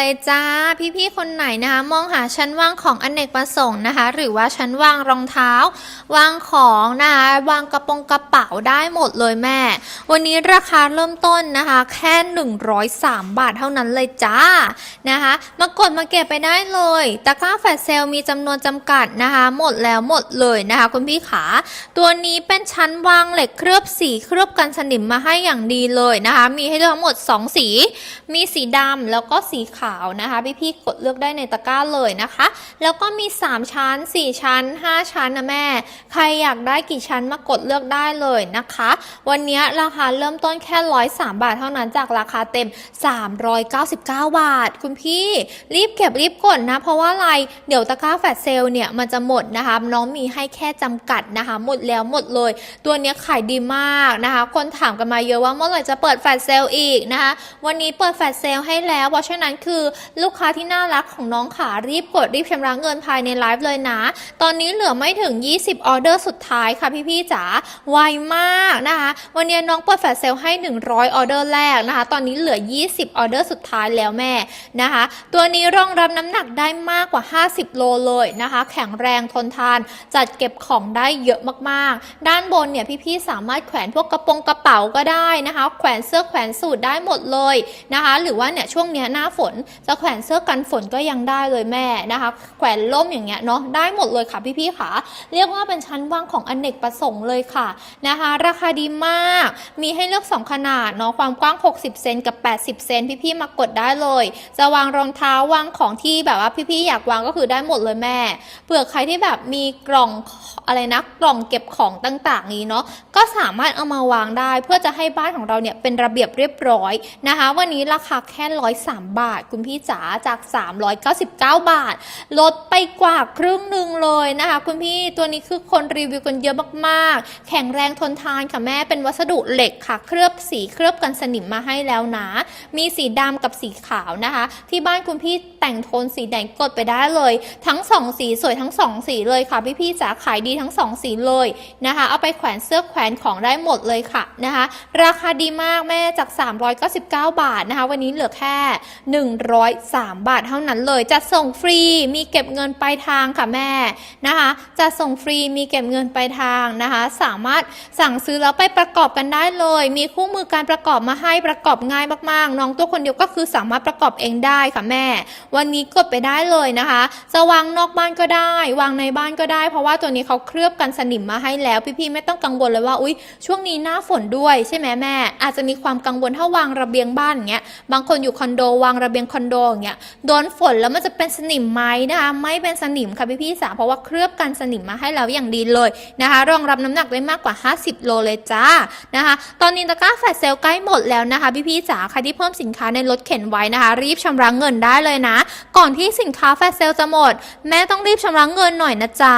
เลยจ้า พี่ๆคนไหนนะคะมองหาชั้นวางของอนเนกประสงค์นะคะ หรือว่าชั้นวางรองเท้าวางของนะคะวางกระโปรงกระเป๋าได้หมดเลยแม่ วันนี้ราคาเริ่มต้นนะคะ แค่ 103 บาทเท่านั้นเลยจ้านะคะมากดมาเก็บไปได้เลยตะกร้าแฟลชเซลมีจำนวนจำกัดนะคะ หมดแล้วหมดเลยนะคะ คุณพี่ขา ตัวนี้เป็นชั้นวางเหล็กเคลือบสีเคลือบกันสนิมมาให้อย่างดีเลยนะคะ มีให้เลือกทั้งหมด 2 สี มีสีดำแล้วก็สีขาวนะคะ พี่ๆกดเลือกได้ในตะกร้าเลยนะคะ แล้วก็มี 3 ชั้น 4 ชั้น 5 ชั้นนะแม่ ใครอยากได้กี่ชั้นมากดเลือกได้เลยนะคะ วันนี้ราคาเริ่มต้นแค่103บาทเท่านั้นจากราคาเต็ม 399 บาท คุณพี่รีบเก็บรีบกดนะ เพราะว่าอะไรเดี๋ยวตะกร้าแฟลชเซลเนี่ยมันจะหมดนะคะ น้องมีให้แค่จำกัดนะคะ หมดแล้วหมดเลย ตัวเนี้ยขายดีมากนะคะ คนถามกันมาเยอะว่าเมื่อไหร่จะเปิดแฟลชเซลอีกนะคะ วันนี้เปิดแฟลชเซลให้แล้ว เพราะฉะนั้นคือลูกค้าที่น่ารักของน้องขารีบกดรีบชำระเงินภายในไลฟ์เลยนะ ตอนนี้เหลือไม่ถึง 20 ออเดอร์สุดท้ายค่ะพี่ๆจ๋าไวมากนะคะ วันนี้น้องเปิดแฟลชเซลให้ 100 ออเดอร์แรกนะคะ ตอนนี้เหลือ 20 ออเดอร์สุดท้ายแล้วแม่นะคะ ตัวนี้รองรับน้ำหนักได้มากกว่า 50 โลเลยนะคะ แข็งแรงทนทาน จัดเก็บของได้เยอะมากๆ ด้านบนเนี่ยพี่ๆสามารถแขวนพวกกระโปรงกระเป๋าก็ได้นะคะ แขวนเสื้อแขวนสูทได้หมดเลยนะคะ หรือว่าเนี่ยช่วงเนี้ยหน้าฝนจะแขวนเสื้อกันฝนก็ยังได้เลยแม่นะคะ แขวนล่มอย่างเงี้ยเนาะได้หมดเลยค่ะพี่ๆค่ะเรียกว่าเป็นชั้นวางของอนเนกประสงค์เลยค่ะนะคะ ราคาดีมาก มีให้เลือก 2 ขนาดเนาะความกว้าง 60 เซนกับ 80 เซนพี่ๆมากดได้เลย จะวางรองเท้าวางของที่แบบว่าพี่ๆอยากวางก็คือได้หมดเลยแม่เผื่อใครที่แบบมีกล่องอะไรนะกล่องเก็บของต่างๆ นี้เนาะก็สามารถเอามาวางได้เพื่อจะให้บ้านของเราเนี่ยเป็นระเบียบเรียบร้อยนะคะ วันนี้ราคาแค่103บาทคุณพี่จ๋าจาก 399 บาท ลดไปกว่าครึ่งหนึ่งเลยนะคะ คุณพี่ตัวนี้คือคนรีวิวกันเยอะมากๆ แข็งแรงทนทานค่ะแม่เป็นวัสดุเหล็กค่ะ เคลือบสีเคลือบกันสนิมมาให้แล้วนะ มีสีดำกับสีขาวนะคะ ที่บ้านคุณพี่แต่งโทนสีแดงกดไปได้เลย ทั้งสองสีสวยทั้งสองสีเลยค่ะ พี่พี่จ๋าขายดีทั้งสองสีเลยนะคะ เอาไปแขวนเสื้อแขวนของได้หมดเลยค่ะนะคะ ราคาดีมากแม่จาก 399 บาทนะคะ วันนี้เหลือแค่103 บาทเท่านั้นเลยจะส่งฟรีมีเก็บเงินปลายทางค่ะแม่นะคะจะส่งฟรีมีเก็บเงินปลายทางนะคะ สามารถสั่งซื้อแล้วไปประกอบกันได้เลย มีคู่มือการประกอบมาให้ประกอบง่ายมากๆ น้องตัวคนเดียวก็คือสามารถประกอบเองได้ค่ะแม่ วันนี้กดไปได้เลยนะคะ จะวางนอกบ้านก็ได้ วางในบ้านก็ได้ เพราะว่าตัวนี้เขาเคลือบกันสนิมมาให้แล้ว พี่ๆไม่ต้องกังวลเลยว่าอุ้ยช่วงนี้หน้าฝนด้วยใช่ไหมแม่ อาจจะมีความกังวลถ้าวางระเบียงบ้านอย่างเงี้ยบางคนอยู่คอนโดวางระเบียงคอนโดอย่างเงี้ยโดนฝนแล้วมันจะเป็นสนิมไหมนะคะไม่เป็นสนิมค่ะพี่ๆสาเพราะว่าเคลือบกันสนิมมาให้แล้วอย่างดีเลยนะคะ รองรับน้ำหนักได้มากกว่า 50 โลเลยจ้านะคะ ตอนนี้ตะกร้าแฟลชเซลใกล้หมดแล้วนะคะ พี่ๆจ๋าใครที่เพิ่มสินค้าในรถเข็นไว้นะคะ รีบชำระเงินได้เลยนะ ก่อนที่สินค้าแฟลชเซลจะหมด แม่ต้องรีบชำระเงินหน่อยนะจ๊ะ